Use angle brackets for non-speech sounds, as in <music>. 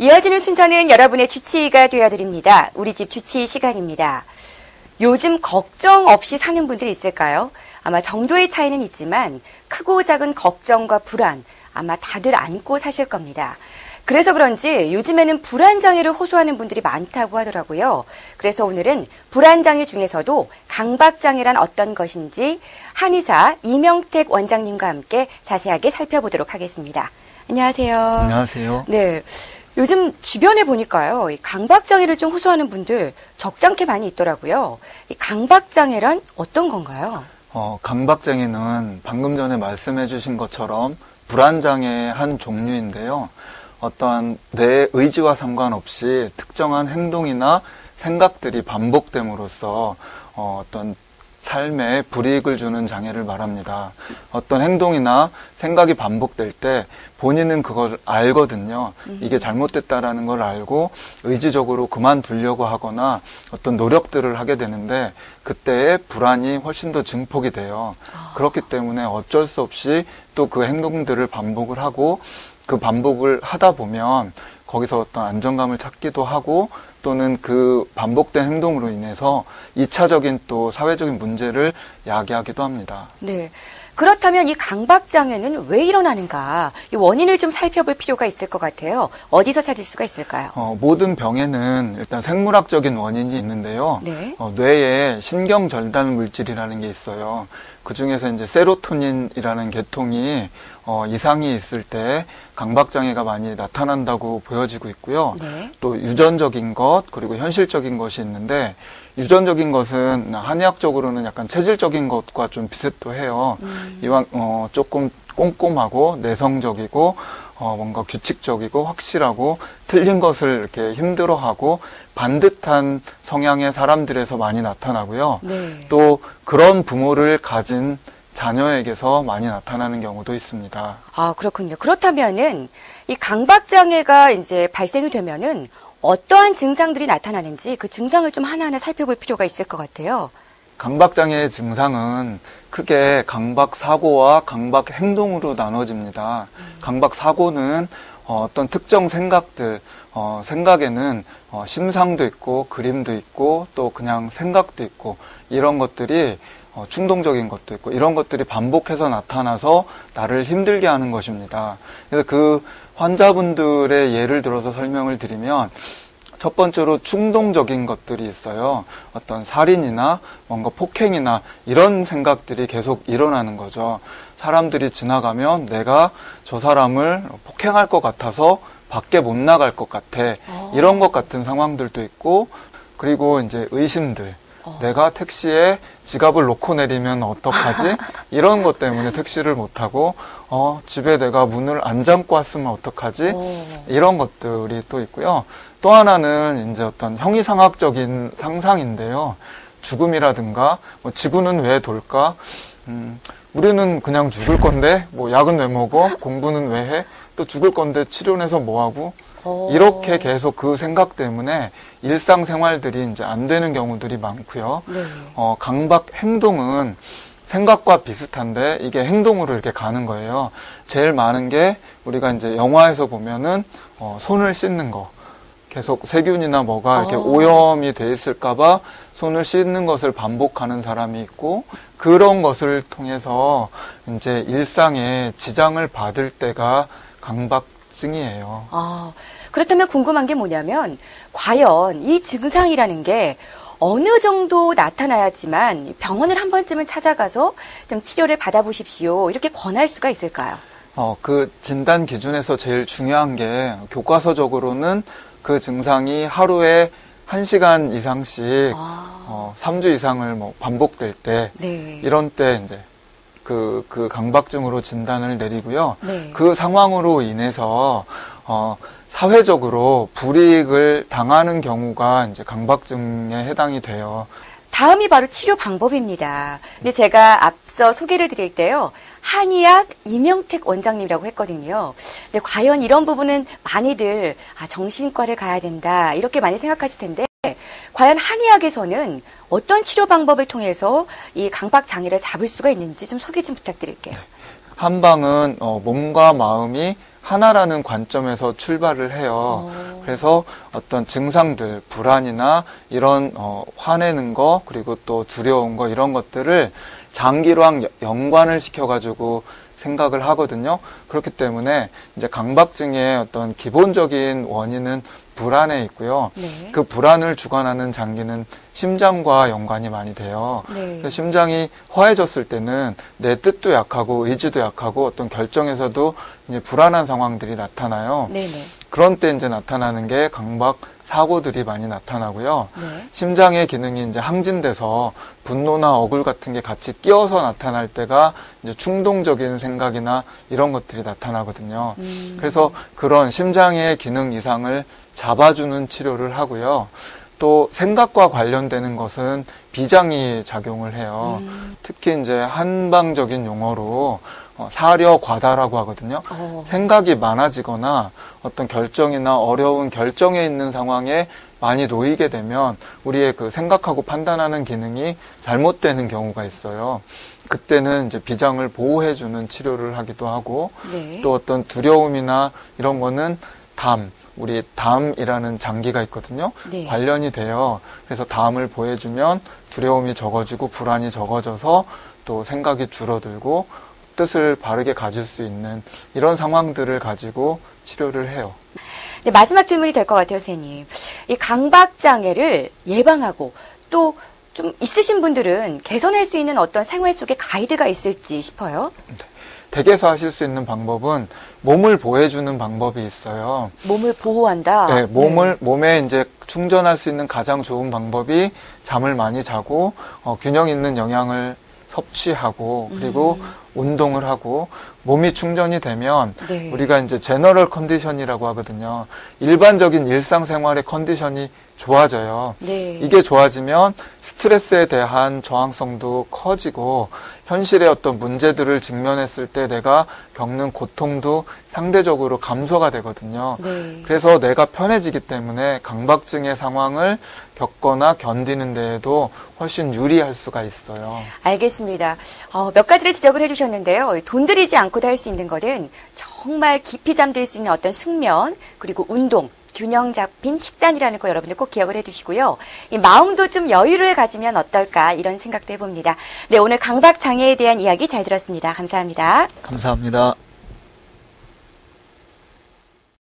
이어지는 순서는 여러분의 주치의가 되어드립니다. 우리 집 주치의 시간입니다. 요즘 걱정 없이 사는 분들이 있을까요? 아마 정도의 차이는 있지만 크고 작은 걱정과 불안 아마 다들 안고 사실 겁니다. 그래서 그런지 요즘에는 불안장애를 호소하는 분들이 많다고 하더라고요. 그래서 오늘은 불안장애 중에서도 강박장애란 어떤 것인지 한의사 이명택 원장님과 함께 자세하게 살펴보도록 하겠습니다. 안녕하세요. 안녕하세요. 네. 요즘 주변에 보니까요, 이 강박장애를 좀 호소하는 분들 적잖게 많이 있더라고요. 이 강박장애란 어떤 건가요? 어, 강박장애는 방금 전에 말씀해 주신 것처럼 불안장애의 한 종류인데요. 어떠한 내 의지와 상관없이 특정한 행동이나 생각들이 반복됨으로써 어, 어떤 삶에 불이익을 주는 장애를 말합니다. 어떤 행동이나 생각이 반복될 때 본인은 그걸 알거든요. 이게 잘못됐다라는 걸 알고 의지적으로 그만두려고 하거나 어떤 노력들을 하게 되는데 그때의 불안이 훨씬 더 증폭이 돼요. 그렇기 때문에 어쩔 수 없이 또 그 행동들을 반복을 하고 그 반복을 하다 보면 거기서 어떤 안정감을 찾기도 하고 또는 그 반복된 행동으로 인해서 2차적인 또 사회적인 문제를 야기하기도 합니다. 네. 그렇다면 이 강박장애는 왜 일어나는가? 이 원인을 좀 살펴볼 필요가 있을 것 같아요. 어디서 찾을 수가 있을까요? 어, 모든 병에는 일단 생물학적인 원인이 있는데요. 네. 어, 뇌에 신경 절단 물질이라는 게 있어요. 그 중에서 이제 세로토닌이라는 계통이 어, 이상이 있을 때 강박 장애가 많이 나타난다고 보여지고 있고요. 네. 또 유전적인 것 그리고 현실적인 것이 있는데 유전적인 것은 한의학적으로는 약간 체질적인 것과 좀 비슷도 해요. 이왕 어, 조금 꼼꼼하고 내성적이고 어, 뭔가 규칙적이고 확실하고 틀린 것을 이렇게 힘들어하고 반듯한 성향의 사람들에서 많이 나타나고요. 네. 또 그런 부모를 가진 자녀에게서 많이 나타나는 경우도 있습니다. 아, 그렇군요. 그렇다면은 이 강박장애가 이제 발생이 되면은 어떠한 증상들이 나타나는지 그 증상을 좀 하나하나 살펴볼 필요가 있을 것 같아요. 강박장애의 증상은 크게 강박사고와 강박행동으로 나눠집니다. 강박사고는 어, 어떤 특정 생각들, 어, 생각에는 어, 심상도 있고 그림도 있고 또 그냥 생각도 있고 이런 것들이 어, 충동적인 것도 있고 이런 것들이 반복해서 나타나서 나를 힘들게 하는 것입니다. 그래서 그 환자분들의 예를 들어서 설명을 드리면 첫 번째로 충동적인 것들이 있어요. 어떤 살인이나 뭔가 폭행이나 이런 생각들이 계속 일어나는 거죠. 사람들이 지나가면 내가 저 사람을 폭행할 것 같아서 밖에 못 나갈 것 같아. 이런 것 같은 상황들도 있고, 그리고 이제 의심들. 내가 택시에 지갑을 놓고 내리면 어떡하지? <laughs> 이런 것 때문에 택시를 못 타고, 어, 집에 내가 문을 안 잠고 왔으면 어떡하지? 오. 이런 것들이 또 있고요. 또 하나는 이제 어떤 형이상학적인 상상인데요. 죽음이라든가, 뭐 지구는 왜 돌까? 음, 우리는 그냥 죽을 건데, 뭐 약은 왜 먹어? 공부는 왜 해? 또 죽을 건데 치료해서 뭐 하고? 오. 이렇게 계속 그 생각 때문에 일상생활들이 이제 안 되는 경우들이 많고요. 네. 어, 강박 행동은 생각과 비슷한데 이게 행동으로 이렇게 가는 거예요. 제일 많은 게 우리가 이제 영화에서 보면은 어, 손을 씻는 거. 계속 세균이나 뭐가 이렇게 어. 오염이 돼 있을까봐 손을 씻는 것을 반복하는 사람이 있고 그런 것을 통해서 이제 일상에 지장을 받을 때가 강박증이에요. 아, 그렇다면 궁금한 게 뭐냐면, 과연 이 증상이라는 게 어느 정도 나타나야지만 병원을 한 번쯤은 찾아가서 좀 치료를 받아보십시오. 이렇게 권할 수가 있을까요? 어, 그 진단 기준에서 제일 중요한 게 교과서적으로는 그 증상이 하루에 1시간 이상씩 아. 어, 3주 이상을 뭐 반복될 때 네. 이런 때 이제 그, 그 강박증으로 진단을 내리고요. 네. 그 상황으로 인해서 어, 사회적으로 불이익을 당하는 경우가 이제 강박증에 해당이 돼요. 다음이 바로 치료 방법입니다. 근데 제가 앞서 소개를 드릴 때요. 한의학 이명택 원장님이라고 했거든요. 근데 과연 이런 부분은 많이들 아, 정신과를 가야 된다. 이렇게 많이 생각하실 텐데 과연 한의학에서는 어떤 치료 방법을 통해서 이 강박 장애를 잡을 수가 있는지 좀 소개 좀 부탁드릴게요. 한방은 어, 몸과 마음이 하나라는 관점에서 출발을 해요. 어. 그래서 어떤 증상들, 불안이나 이런 어, 화내는 거 그리고 또 두려운 거 이런 것들을 장기랑 여- 연관을 시켜가지고 생각을 하거든요. 그렇기 때문에 이제 강박증의 어떤 기본적인 원인은 불안에 있고요. 네. 그 불안을 주관하는 장기는 심장과 연관이 많이 돼요. 네. 심장이 허해졌을 때는 내 뜻도 약하고 의지도 약하고 어떤 결정에서도 이제 불안한 상황들이 나타나요. 네네. 그런 때 이제 나타나는 게 강박 사고들이 많이 나타나고요. 네. 심장의 기능이 이제 항진돼서 분노나 억울 같은 게 같이 끼어서 나타날 때가 이제 충동적인 생각이나 이런 것들이 나타나거든요. 음. 그래서 그런 심장의 기능 이상을 잡아주는 치료를 하고요. 또 생각과 관련되는 것은 비장이 작용을 해요. 음. 특히 이제 한방적인 용어로 어, 사려 과다라고 하거든요. 어. 생각이 많아지거나 어떤 결정이나 어려운 결정에 있는 상황에 많이 놓이게 되면 우리의 그 생각하고 판단하는 기능이 잘못되는 경우가 있어요. 그때는 이제 비장을 보호해주는 치료를 하기도 하고 네. 또 어떤 두려움이나 이런 거는 담, 우리 담이라는 장기가 있거든요. 네. 관련이 돼요. 그래서 담을 보여주면 두려움이 적어지고 불안이 적어져서 또 생각이 줄어들고 뜻을 바르게 가질 수 있는 이런 상황들을 가지고 치료를 해요. 네, 마지막 질문이 될 것 같아요, 선생님. 이 강박 장애를 예방하고 또 좀 있으신 분들은 개선할 수 있는 어떤 생활 속에 가이드가 있을지 싶어요. 댁에서 하실 수 있는 방법은 몸을 보호해주는 방법이 있어요. 몸을 보호한다. 네, 몸을 몸에 이제 충전할 수 있는 가장 좋은 방법이 잠을 많이 자고 어, 균형 있는 영양을 섭취하고 그리고 운동을 하고 몸이 충전이 되면 네. 우리가 이제 제너럴 컨디션이라고 하거든요. 일반적인 일상생활의 컨디션이 좋아져요. 네. 이게 좋아지면 스트레스에 대한 저항성도 커지고 현실의 어떤 문제들을 직면했을 때 내가 겪는 고통도 상대적으로 감소가 되거든요. 네. 그래서 내가 편해지기 때문에 강박증의 상황을 겪거나 견디는 데에도 훨씬 유리할 수가 있어요. 알겠습니다. 어, 몇 가지를 지적을 해주셨는데요. 돈 들이지 않고 도 할 수 있는 것은 정말 깊이 잠들 수 있는 어떤 숙면, 그리고 운동, 균형 잡힌 식단이라는 거 여러분들 꼭 기억을 해두시고요. 이 마음도 좀 여유를 가지면 어떨까 이런 생각도 해봅니다. 네, 오늘 강박 장애에 대한 이야기 잘 들었습니다. 감사합니다. 감사합니다.